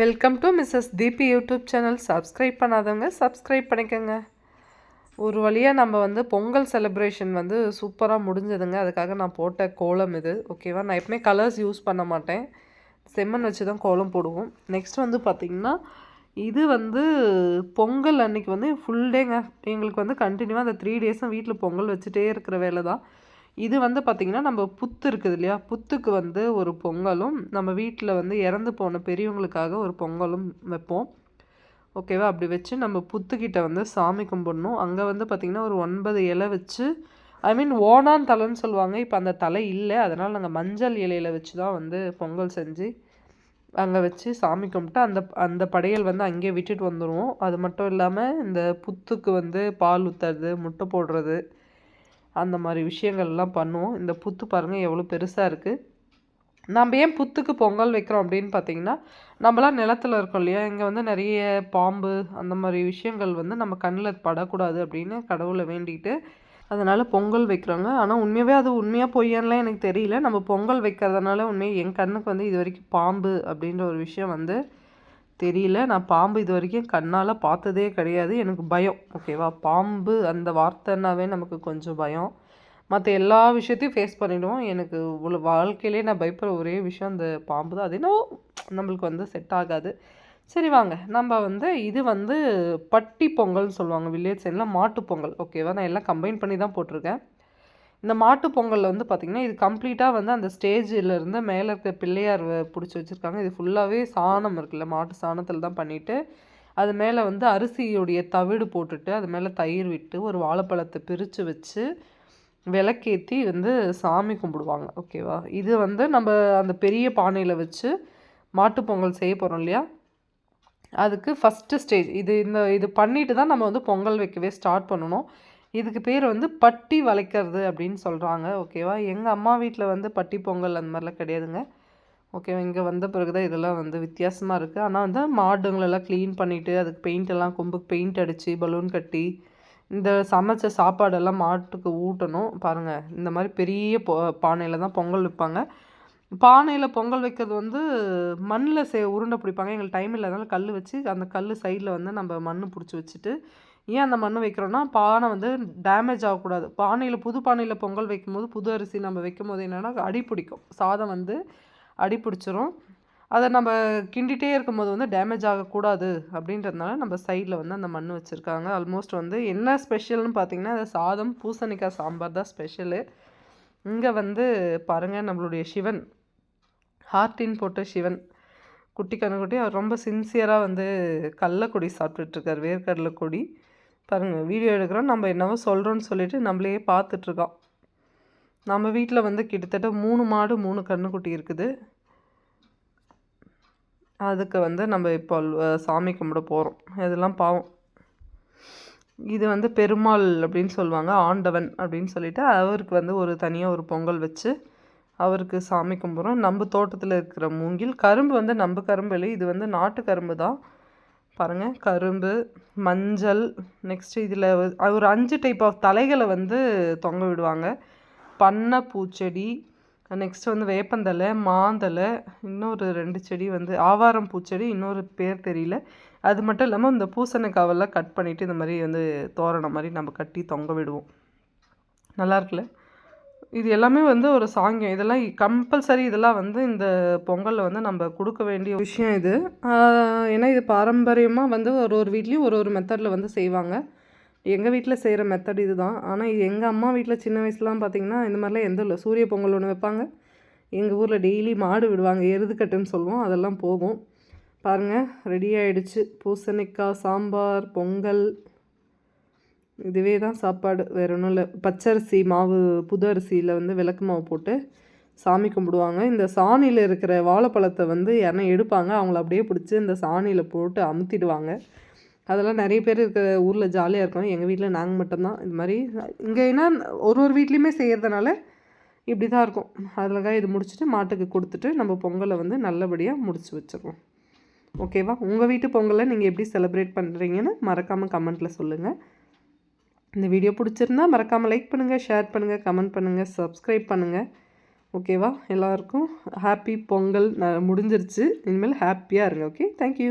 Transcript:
Welcome to Mrs Deepi YouTube channel subscribe பண்ணாதவங்க subscribe பண்ணிக்கோங்க. ஒரு வழியாக நம்ம வந்து பொங்கல் செலிப்ரேஷன் வந்து சூப்பராக முடிஞ்சதுங்க. அதுக்காக நான் போட்ட கோலம் இது. ஓகேவா நான் எப்பவுமே கலர்ஸ் யூஸ் பண்ண மாட்டேன். செம்மண் வச்சு தான் கோலம் போடுவோம். நெக்ஸ்ட் வந்து பார்த்திங்கன்னா இது வந்து பொங்கல் அன்னைக்கு வந்து ஃபுல் டேங்க எங்களுக்கு வந்து கண்டினியூவாக அந்த த்ரீ டேஸும் வீட்டில் பொங்கல் வச்சுட்டே இருக்கிற வேலை தான் இது வந்து பார்த்திங்கன்னா நம்ம புத்து இருக்குது இல்லையா? புத்துக்கு வந்து ஒரு பொங்கலும் நம்ம வீட்டில் வந்து இறந்து போன பெரியவங்களுக்காக ஒரு பொங்கலும் வைப்போம். ஓகேவா? அப்படி வச்சு நம்ம புத்துக்கிட்ட வந்து சாமி கும்பிடணும். அங்கே வந்து பார்த்திங்கன்னா ஒரு ஒன்பது இலை வச்சு ஐ மீன் ஓனான் தலைன்னு சொல்லுவாங்க. இப்போ அந்த தலை இல்லை. அதனால் நாங்கள் மஞ்சள் இலையில் வச்சு தான் வந்து பொங்கல் செஞ்சு அங்கே வச்சு சாமி கும்பிட்டு அந்த அந்த படையல் வந்து அங்கேயே விட்டுட்டு வந்துடுவோம் அது மட்டும் இல்லாமல் இந்த புத்துக்கு வந்து பால் ஊற்றுறது முட்டை போடுறது அந்த மாதிரி விஷயங்கள்லாம் பண்ணுவோம். இந்த புத்து பாருங்கள் எவ்வளோ பெருசாக இருக்குது நம்ம ஏன் புத்துக்கு பொங்கல் வைக்கிறோம் அப்படின்னு பார்த்தீங்கன்னா நம்மளாம் நிலத்தில் இருக்கோம் இல்லையா? இங்கே வந்து நிறைய பாம்பு அந்த மாதிரி விஷயங்கள் வந்து நம்ம கண்ணில் படக்கூடாது அப்படின்னு கடவுளை வேண்டிகிட்டு அதனால் பொங்கல் வைக்கிறாங்க. ஆனால் உண்மையாகவே அது உண்மையாக பொய்யான்லாம் எனக்கு தெரியல. நம்ம பொங்கல் வைக்கிறதுனால உண்மையாக என் கண்ணுக்கு வந்து இது வரைக்கும் பாம்பு அப்படின்ற ஒரு விஷயம் வந்து தெரியல. நான் பாம்பு இது வரைக்கும் கண்ணால் பார்த்ததே கிடையாது. எனக்கு பயம். ஓகேவா பாம்பு அந்த வார்த்தைனாவே நமக்கு கொஞ்சம் பயம். மற்ற எல்லா விஷயத்தையும் ஃபேஸ் பண்ணிவிடுவோம் எனக்கு வாழ்க்கையிலே நான் பயப்படுற ஒரே விஷயம் அந்த பாம்பு தான். அது என்ன நம்மளுக்கு வந்து செட் ஆகாது. சரி வாங்க. நம்ம வந்து இது வந்து பட்டி பொங்கல்னு சொல்லுவாங்க. வில்லேஜ் சைடில் மாட்டு பொங்கல். ஓகேவா நான் எல்லாம் கம்பைன் பண்ணி தான் போட்டிருக்கேன். இந்த மாட்டு பொங்கலில் வந்து பார்த்திங்கன்னா இது கம்ப்ளீட்டாக வந்து அந்த ஸ்டேஜிலேருந்து மேலே இருக்க பிள்ளையார் பிடிச்சி வச்சுருக்காங்க. இது ஃபுல்லாகவே சாணம் இருக்குல்ல மாட்டு சாணத்தில் தான் பண்ணிவிட்டு அது மேலே வந்து அரிசியுடைய தவிடு போட்டுட்டு அது மேலே தயிர் விட்டு ஒரு வாழைப்பழத்தை பிரித்து வச்சு விளக்கேற்றி வந்து சாமி கும்பிடுவாங்க. ஓகேவா இது வந்து நம்ம அந்த பெரிய பானையில் வச்சு மாட்டு பொங்கல் செய்ய போகிறோம் இல்லையா? அதுக்கு ஃபஸ்ட்டு ஸ்டேஜ் இது இந்த இது பண்ணிட்டு தான் நம்ம வந்து பொங்கல் வைக்கவே ஸ்டார்ட் பண்ணணும். இதுக்கு பேர் வந்து பட்டி வளைக்கிறது அப்படின்னு சொல்கிறாங்க ஓகேவா? எங்கள் அம்மா வீட்டில் வந்து பட்டி பொங்கல் அந்த மாதிரிலாம் கிடையாதுங்க. ஓகேவா? இங்கே வந்த பிறகு தான் இதெல்லாம் வந்து வித்தியாசமாக இருக்குது ஆனால் வந்து மாடுங்களெல்லாம் க்ளீன் பண்ணிவிட்டு அதுக்கு பெயிண்ட் எல்லாம் கொம்புக்கு பெயிண்ட் அடித்து பலூன் கட்டி இந்த சமைச்ச சாப்பாடெல்லாம் மாட்டுக்கு ஊட்டணும். பாருங்கள் இந்த மாதிரி பெரிய பொ பானையில் தான் பொங்கல் வைப்பாங்க. பானையில் பொங்கல் வைக்கிறது வந்து மண்ணில் சே உருண்டை பிடிப்பாங்க. எங்களுக்கு டைம் இல்லாதனால கல் வச்சு அந்த கல் சைடில் வந்து நம்ம மண் பிடிச்சி வச்சுட்டு ஏன் அந்த மண் வைக்கிறோன்னா பானை வந்து டேமேஜ் ஆகக்கூடாது. பானையில் புது பானையில் பொங்கல் வைக்கும்போது புது அரிசி நம்ம வைக்கும் போது என்னென்னா அடி பிடிக்கும். சாதம் வந்து அடி பிடிச்சிரும். அதை நம்ம கிண்டிகிட்டே இருக்கும்போது வந்து டேமேஜ் ஆகக்கூடாது அப்படின்றதுனால நம்ம சைடில் வந்து அந்த மண் வச்சுருக்காங்க. ஆல்மோஸ்ட் வந்து என்ன ஸ்பெஷல்னு பார்த்தீங்கன்னா அது சாதம் பூசணிக்காய் சாம்பார் தான் ஸ்பெஷலு இங்கே வந்து பாருங்கள் நம்மளுடைய சிவன். ஹார்டின் போட்ட சிவன். குட்டி கண்ணுக்குட்டி அவர் ரொம்ப சின்சியராக வந்து கடலக்கொடி சாப்பிட்டுட்ருக்கார் வேர்க்கடலை கொடி. பாருங்கள் வீடியோ எடுக்கிறோம் நம்ம என்னவோ சொல்கிறோன்னு சொல்லிட்டு நம்மளையே பார்த்துட்ருக்கோம். நம்ம வீட்டில் வந்து கிட்டத்தட்ட மூணு மாடு மூணு கண்ணுக்குட்டி இருக்குது. அதுக்கு வந்து நம்ம இப்போ சாமி கும்பிட போகிறோம் இதெல்லாம் பாவம். இது வந்து பெருமாள் அப்படின்னு சொல்லுவாங்க ஆண்டவன் அப்படின்னு சொல்லிட்டு அவருக்கு வந்து ஒரு தனியாக ஒரு பொங்கல் வச்சு அவருக்கு சாமி கும்பிட்றோம். நம்ம தோட்டத்தில் இருக்கிற மூங்கில் கரும்பு வந்து நம்ம கரும்பு இல்லை இது வந்து நாட்டு கரும்பு தான். பாருங்கள் கரும்பு மஞ்சள் நெக்ஸ்ட்டு இதில் ஒரு அஞ்சு டைப் ஆஃப் தலைகளை வந்து தொங்க விடுவாங்க. பண்ணை பூச்செடி நெக்ஸ்ட் வந்து வேப்பந்தலை மாந்தலை இன்னொரு ரெண்டு செடி வந்து ஆவாரம் பூச்செடி இன்னொரு பேர் தெரியல. அது மட்டும் இல்லாமல் இந்த பூசணிக்காவெல்லாம் கட் பண்ணிவிட்டு இந்த மாதிரி வந்து தோரணம் மாதிரி நம்ம கட்டி தொங்க விடுவோம். நல்லா இருக்குல்ல? இது எல்லாமே வந்து ஒரு சாங்கியம். இதெல்லாம் கம்பல்சரி இதெல்லாம் வந்து இந்த பொங்கலில் வந்து நம்ம கொடுக்க வேண்டிய விஷயம் இது. ஏன்னா இது பாரம்பரியமாக வந்து ஒரு ஒரு வீட்லேயும் ஒரு ஒரு மெத்தடில் வந்து செய்வாங்க. எங்கள் வீட்டில் செய்கிற மெத்தட் இது தான் ஆனால் இது எங்கள் அம்மா வீட்டில் சின்ன வயசுலாம் பார்த்திங்கன்னா இந்த மாதிரிலாம் எந்த இல்லை. சூரிய பொங்கல் ஒன்று வைப்பாங்க. எங்கள் ஊரில் டெய்லி மாடு விடுவாங்க. எருதுக்கட்டுன்னு சொல்லுவோம். அதெல்லாம் போகும். பாருங்கள் ரெடி ஆகிடுச்சு பூசணிக்காய் சாம்பார் பொங்கல். இதுவே தான் சாப்பாடு. வேறு ஒன்றும் இல்லை. பச்சரிசி மாவு புது அரிசியில் வந்து விளக்கு மாவு போட்டு சாமி கும்பிடுவாங்க. இந்த சாணியில் இருக்கிற வாழைப்பழத்தை வந்து யாரும் எடுப்பாங்க. அவங்கள அப்படியே பிடிச்சி இந்த சாணியில் போட்டு அமுத்திடுவாங்க. அதெல்லாம் நிறைய பேர் இருக்கிற ஊரில் ஜாலியாக இருக்கும். எங்கள் வீட்டில் நாங்கள் மட்டும்தான். இது மாதிரி இங்கே ஏன்னா ஒரு ஒரு வீட்லேயுமே செய்கிறதுனால இப்படி தான் இருக்கும். அதில் இது முடிச்சுட்டு மாட்டுக்கு கொடுத்துட்டு நம்ம பொங்கலை வந்து நல்லபடியாக முடிச்சு வச்சுருவோம். ஓகேவா? உங்கள் வீட்டு பொங்கலை நீங்கள் எப்படி செலிப்ரேட் பண்ணுறீங்கன்னு மறக்காமல் கமெண்ட்டில் சொல்லுங்கள் இந்த வீடியோ பிடிச்சிருந்தா மறக்காமல் லைக் பண்ணுங்கள் ஷேர் பண்ணுங்கள் கமெண்ட் பண்ணுங்கள் சப்ஸ்கிரைப் பண்ணுங்கள் ஓகேவா எல்லாருக்கும் ஹாப்பி பொங்கல் ந முடிஞ்சிருச்சு. இனிமேல் ஹாப்பியாக இருங்க ஓகே தேங்க்யூ